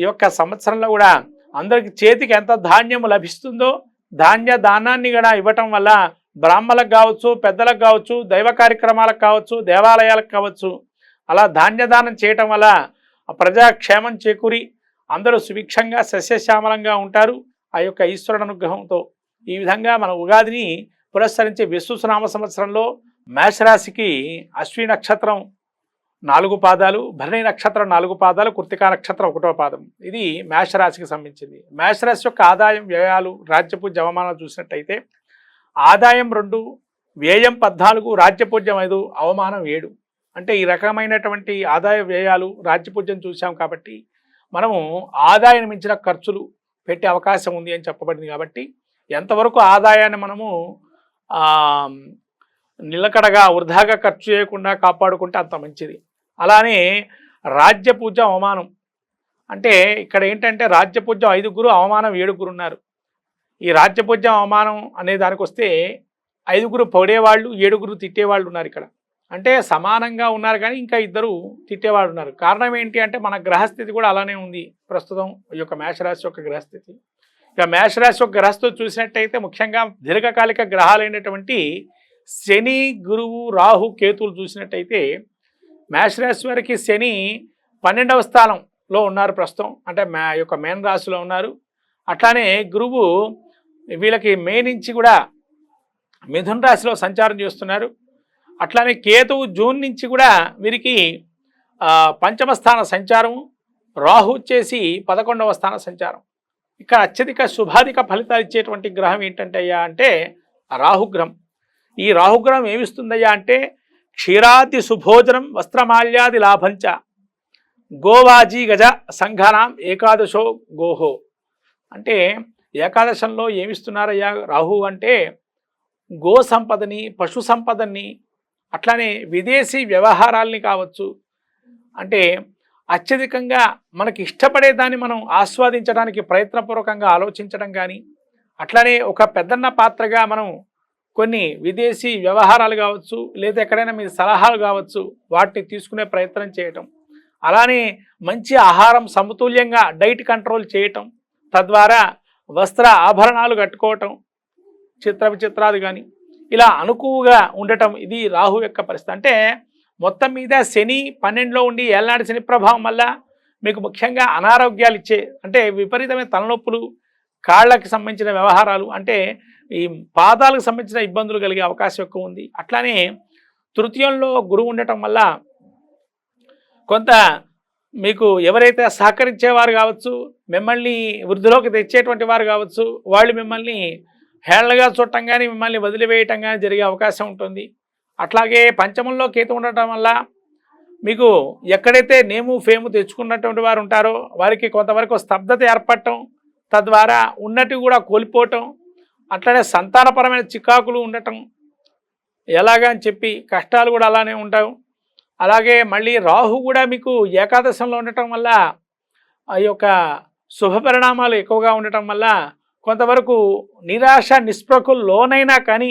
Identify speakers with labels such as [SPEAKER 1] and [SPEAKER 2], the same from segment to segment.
[SPEAKER 1] ఈ యొక్క సంవత్సరంలో కూడా అందరికి చేతికి ఎంత ధాన్యం లభిస్తుందో ధాన్య దానాన్ని కూడా ఇవ్వటం వల్ల బ్రాహ్మలకు కావచ్చు పెద్దలకు కావచ్చు దైవ కార్యక్రమాలకు కావచ్చు దేవాలయాలకు కావచ్చు అలా ధాన్యదానం చేయటం వల్ల ప్రజాక్షేమం చేకూరి అందరూ సుభిక్షంగా సస్యశ్యామలంగా ఉంటారు. ఆ యొక్క ఈశ్వరుడు అనుగ్రహంతో ఈ విధంగా మన ఉగాదిని పురస్కరించే విశ్వసునామ సంవత్సరంలో మేషరాశికి అశ్వి నక్షత్రం నాలుగు పాదాలు భరణి నక్షత్రం నాలుగు పాదాలు కృతికా నక్షత్రం ఒకటో పాదం. ఇది మేషరాశికి సంబంధించింది. మేషరాశి యొక్క ఆదాయం వ్యయాలు రాజ్యపు జవమానాలు చూసినట్టయితే ఆదాయం రెండు వ్యయం పద్నాలుగు రాజ్యపూజ్యం ఐదు అవమానం ఏడు. అంటే ఈ రకమైనటువంటి ఆదాయ వ్యయాలు రాజ్యపూజ్యం చూసాం కాబట్టి మనము ఆదాయం మించిన ఖర్చులు పెట్టే అవకాశం ఉంది అని చెప్పబడింది కాబట్టి ఎంతవరకు ఆదాయాన్ని మనము నిలకడగా వృధాగా ఖర్చు చేయకుండా కాపాడుకుంటే అంత మంచిది. అలానే రాజ్యపూజ్యం అవమానం. అంటే ఇక్కడ ఏంటంటే రాజ్యపూజ్యం ఐదుగురు అవమానం ఏడుగురు ఉన్నారు. ఈ రాజ్యపూజ్యం అవమానం అనే దానికి వస్తే ఐదుగురు పొడేవాళ్ళు ఏడుగురు తిట్టేవాళ్ళు ఉన్నారు ఇక్కడ. అంటే సమానంగా ఉన్నారు కానీ ఇంకా ఇద్దరు తిట్టేవాళ్ళు ఉన్నారు. కారణం ఏంటి అంటే మన గ్రహస్థితి కూడా అలానే ఉంది ప్రస్తుతం ఈ యొక్క మేషరాశి యొక్క గ్రహస్థితి. ఇక మేషరాశి యొక్క గ్రహస్థితి చూసినట్టయితే ముఖ్యంగా దీర్ఘకాలిక గ్రహాలైనటువంటి శని గురువు రాహు కేతులు చూసినట్టయితే మేషరాశి వారికి శని పన్నెండవ స్థానంలో ఉన్నారు ప్రస్తుతం. అంటే మే యొక్క మేన రాశిలో ఉన్నారు. అట్లానే గురువు వీళ్ళకి మే నుంచి కూడా మిథున రాశిలో సంచారం చేస్తున్నారు. అట్లానే కేతువు జూన్ నుంచి కూడా వీరికి పంచమ స్థాన సంచారం రాహు వచ్చేసి పదకొండవ స్థాన సంచారం. ఇక్కడ అత్యధిక శుభాధిక ఫలితాలు ఇచ్చేటువంటి గ్రహం ఏంటంటే అయ్యా అంటే రాహుగ్రహం. ఈ రాహుగ్రహం ఏమిస్తుందయ్యా అంటే క్షీరాది సుభోజనం వస్త్రమాల్యాది లాభంచ. గోవాజీ గజ సంఘానాం ఏకాదశో గోహో. అంటే ఏకాదశంలో ఏమిస్తున్నారయ్యా రాహు అంటే గో సంపదని పశు సంపదని అట్లానే విదేశీ వ్యవహారాల్ని కావచ్చు. అంటే అత్యధికంగా మనకి ఇష్టపడే దాన్ని మనం ఆస్వాదించడానికి ప్రయత్నపూర్వకంగా ఆలోచించడం కానీ అట్లానే ఒక పెద్దన్న పాత్రగా మనం కొన్ని విదేశీ వ్యవహారాలు కావచ్చు లేదా ఎక్కడైనా మీ సలహాలు కావచ్చు వాటిని తీసుకునే ప్రయత్నం చేయటం. అలానే మంచి ఆహారం సమతుల్యంగా డైట్ కంట్రోల్ చేయటం. తద్వారా వస్త్ర ఆభరణాలు కట్టుకోవటం చిత్ర విచిత్రాలు కానీ ఇలా అనుకువగా ఉండటం ఇది రాహు యొక్క పరిస్థితి. అంటే మొత్తం మీద శని పన్నెండులో ఉండి ఏళ్ళనాటి శని ప్రభావం వల్ల మీకు ముఖ్యంగా అనారోగ్యాలు ఇచ్చే అంటే విపరీతమైన తలనొప్పులు కాళ్ళకి సంబంధించిన వ్యవహారాలు అంటే ఈ పాదాలకు సంబంధించిన ఇబ్బందులు కలిగే అవకాశం ఎక్కువ ఉంది. అట్లానే తృతీయంలో గురువు ఉండటం వల్ల కొంత మీకు ఎవరైతే సహకరించేవారు కావచ్చు మిమ్మల్ని వృద్ధిలోకి తెచ్చేటువంటి వారు కావచ్చు వాళ్ళు మిమ్మల్ని హేళనగా చూడటం కానీ మిమ్మల్ని వదిలివేయటం కానీ జరిగే అవకాశం ఉంటుంది. అట్లాగే పంచమంలో కేతు ఉండటం వల్ల మీకు ఎక్కడైతే నేము ఫేము తెచ్చుకున్నటువంటి వారు ఉంటారో వారికి కొంతవరకు స్తబ్దత ఏర్పడటం తద్వారా ఉన్నట్టు కూడా కోల్పోవటం అట్లనే సంతానపరమైన చికాకులు ఉండటం ఎలాగా అని చెప్పి కష్టాలు కూడా అలానే ఉంటావు అలాగే మళ్ళీ రాహు కూడా మీకు ఏకాదశంలో ఉండటం వల్ల ఆ యొక్క శుభ పరిణామాలు ఎక్కువగా ఉండటం వల్ల కొంతవరకు నిరాశ నిస్పృహకు లోనైనా కానీ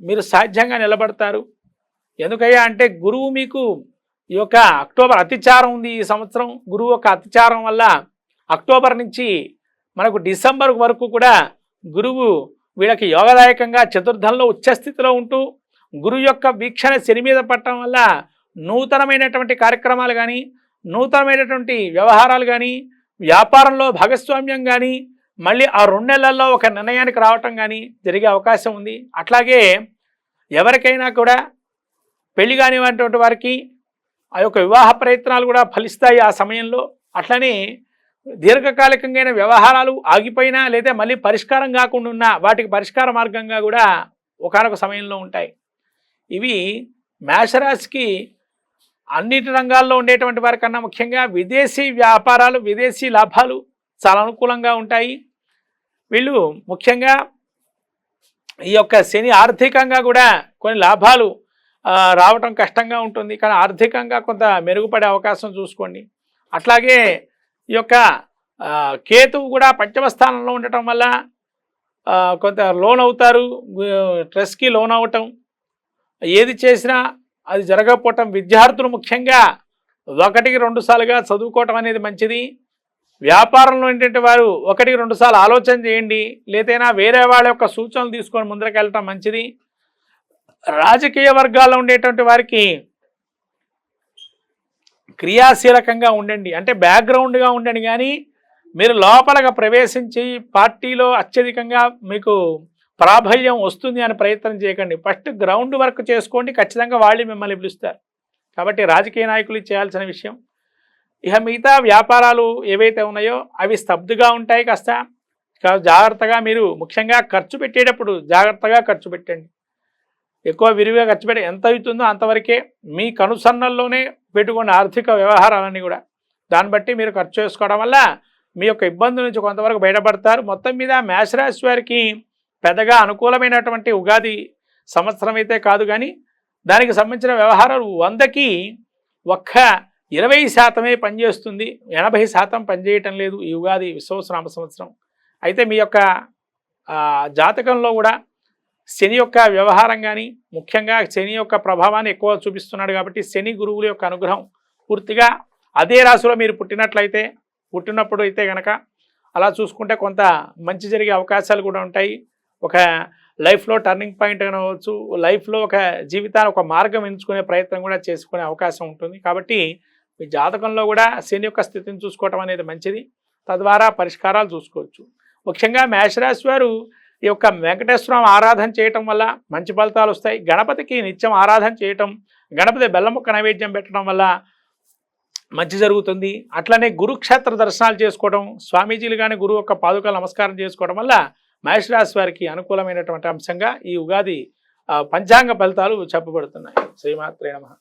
[SPEAKER 1] మీరు సాధ్యంగా నిలబడతారు. ఎందుకయ్యా అంటే గురువు మీకు ఈ యొక్క అక్టోబర్ అతిచారం ఉంది ఈ సంవత్సరం. గురువు యొక్క అతిచారం వల్ల అక్టోబర్ నుంచి మనకు డిసెంబర్ వరకు కూడా గురువు వీళ్ళకి యోగదాయకంగా చతుర్థంలో ఉచ్చస్థితిలో ఉంటూ గురువు యొక్క వీక్షణ శని మీద పట్టడం వల్ల నూతనమైనటువంటి కార్యక్రమాలు కానీ నూతనమైనటువంటి వ్యవహారాలు కానీ వ్యాపారంలో భాగస్వామ్యం కానీ మళ్ళీ ఆ రెండు నెలల్లో ఒక నిర్ణయానికి రావటం కానీ జరిగే అవకాశం ఉంది. అట్లాగే ఎవరికైనా కూడా పెళ్ళి కానివంటి వారికి ఆ యొక్క వివాహ ప్రయత్నాలు కూడా ఫలిస్తాయి ఆ సమయంలో. అట్లనే దీర్ఘకాలికంగా వ్యవహారాలు ఆగిపోయినా లేదా మళ్ళీ పరిష్కారం కాకుండా ఉన్నా వాటికి పరిష్కార మార్గంగా కూడా ఒకనొక సమయంలో ఉంటాయి. ఇవి మేషరాశికి అన్నిటి రంగాల్లో ఉండేటువంటి వారికన్నా ముఖ్యంగా విదేశీ వ్యాపారాలు విదేశీ లాభాలు చాలా అనుకూలంగా ఉంటాయి. వీళ్ళు ముఖ్యంగా ఈ యొక్క శని ఆర్థికంగా కూడా కొన్ని లాభాలు రావటం కష్టంగా ఉంటుంది. కానీ ఆర్థికంగా కొంత మెరుగుపడే అవకాశం చూసుకోండి. అట్లాగే ఈ యొక్క కేతువు కూడా పంచమ స్థానంలో ఉండటం వల్ల కొంత లోన్ అవుతారు ట్రెస్కి లోన్ అవటం ఏది చేసినా అది జరగకపోవటం విద్యార్థులు ముఖ్యంగా ఒకటికి రెండు సార్లుగా చదువుకోవటం అనేది మంచిది. వ్యాపారంలో ఏంటంటే వారు ఒకటికి రెండు సార్లు ఆలోచన చేయండి లేదైనా వేరే వాళ్ళ యొక్క సూచనలు తీసుకొని ముందరకెళ్ళటం మంచిది. రాజకీయ వర్గాల్లో ఉండేటువంటి వారికి క్రియాశీలకంగా ఉండండి. అంటే బ్యాక్గ్రౌండ్గా ఉండండి కానీ మీరు లోపలగా ప్రవేశించి పార్టీలో అత్యధికంగా మీకు ప్రాబల్యం వస్తుంది అని ప్రయత్నం చేయకండి. ఫస్ట్ గ్రౌండ్ వర్క్ చేసుకోండి. ఖచ్చితంగా వాళ్ళు మిమ్మల్ని పిలుస్తారు. కాబట్టి రాజకీయ నాయకులు చేయాల్సిన విషయం. ఇక మిగతా వ్యాపారాలు ఏవైతే ఉన్నాయో అవి స్తబ్దుగా ఉంటాయి కాస్త. జాగ్రత్తగా మీరు ముఖ్యంగా ఖర్చు పెట్టేటప్పుడు జాగ్రత్తగా ఖర్చు పెట్టండి. ఎక్కువ విరివిగా ఖర్చు పెట్టి ఎంత అవుతుందో అంతవరకే మీ కనుసన్నల్లోనే పెట్టుకున్న ఆర్థిక వ్యవహారాలన్నీ కూడా. దాన్ని బట్టి మీరు ఖర్చు చేసుకోవడం వల్ల మీ యొక్క ఇబ్బందుల నుంచి కొంతవరకు బయటపడతారు. మొత్తం మీద మేషరాశి వారికి పెద్దగా అనుకూలమైనటువంటి ఉగాది సంవత్సరం అయితే కాదు కానీ దానికి సంబంధించిన వ్యవహారాలు వందకి ఒక్క ఇరవై శాతమే పనిచేస్తుంది. ఎనభై శాతం పనిచేయటం లేదు ఈ ఉగాది విశ్వసనామ సంవత్సరం. అయితే మీ యొక్క జాతకంలో కూడా శని యొక్క వ్యవహారం కానీ ముఖ్యంగా శని యొక్క ప్రభావాన్ని ఎక్కువ చూపిస్తున్నాడు కాబట్టి శని గురువుల యొక్క అనుగ్రహం పూర్తిగా అదే రాశిలో మీరు పుట్టినట్లయితే పుట్టినప్పుడు అయితే కనుక అలా చూసుకుంటే కొంత మంచి జరిగే అవకాశాలు కూడా ఉంటాయి. ఒక లైఫ్లో టర్నింగ్ పాయింట్ అనవచ్చు లైఫ్లో ఒక జీవితాన్ని ఒక మార్గం ఎంచుకునే ప్రయత్నం కూడా చేసుకునే అవకాశం ఉంటుంది. కాబట్టి మీ జాతకంలో కూడా శని యొక్క స్థితిని చూసుకోవటం అనేది మంచిది. తద్వారా పరిష్కారాలు చూసుకోవచ్చు. ముఖ్యంగా మేషరాశి వారు ఈ యొక్క వెంకటేశ్వరం ఆరాధన చేయటం వల్ల మంచి ఫలితాలు వస్తాయి. గణపతికి నిత్యం ఆరాధన చేయటం గణపతి బెల్లముక్క నైవేద్యం పెట్టడం వల్ల మంచి జరుగుతుంది. అట్లనే గురుక్షేత్ర దర్శనాలు చేసుకోవడం స్వామీజీలు కానీ గురువు యొక్క పాదుకలు నమస్కారం చేసుకోవడం వల్ల మహేశ్వరాశి వారికి అనుకూలమైనటువంటి అంశంగా ఈ ఉగాది పంచాంగ ఫలితాలు చెప్పబడుతున్నాయి. శ్రీమాత్రే నమ.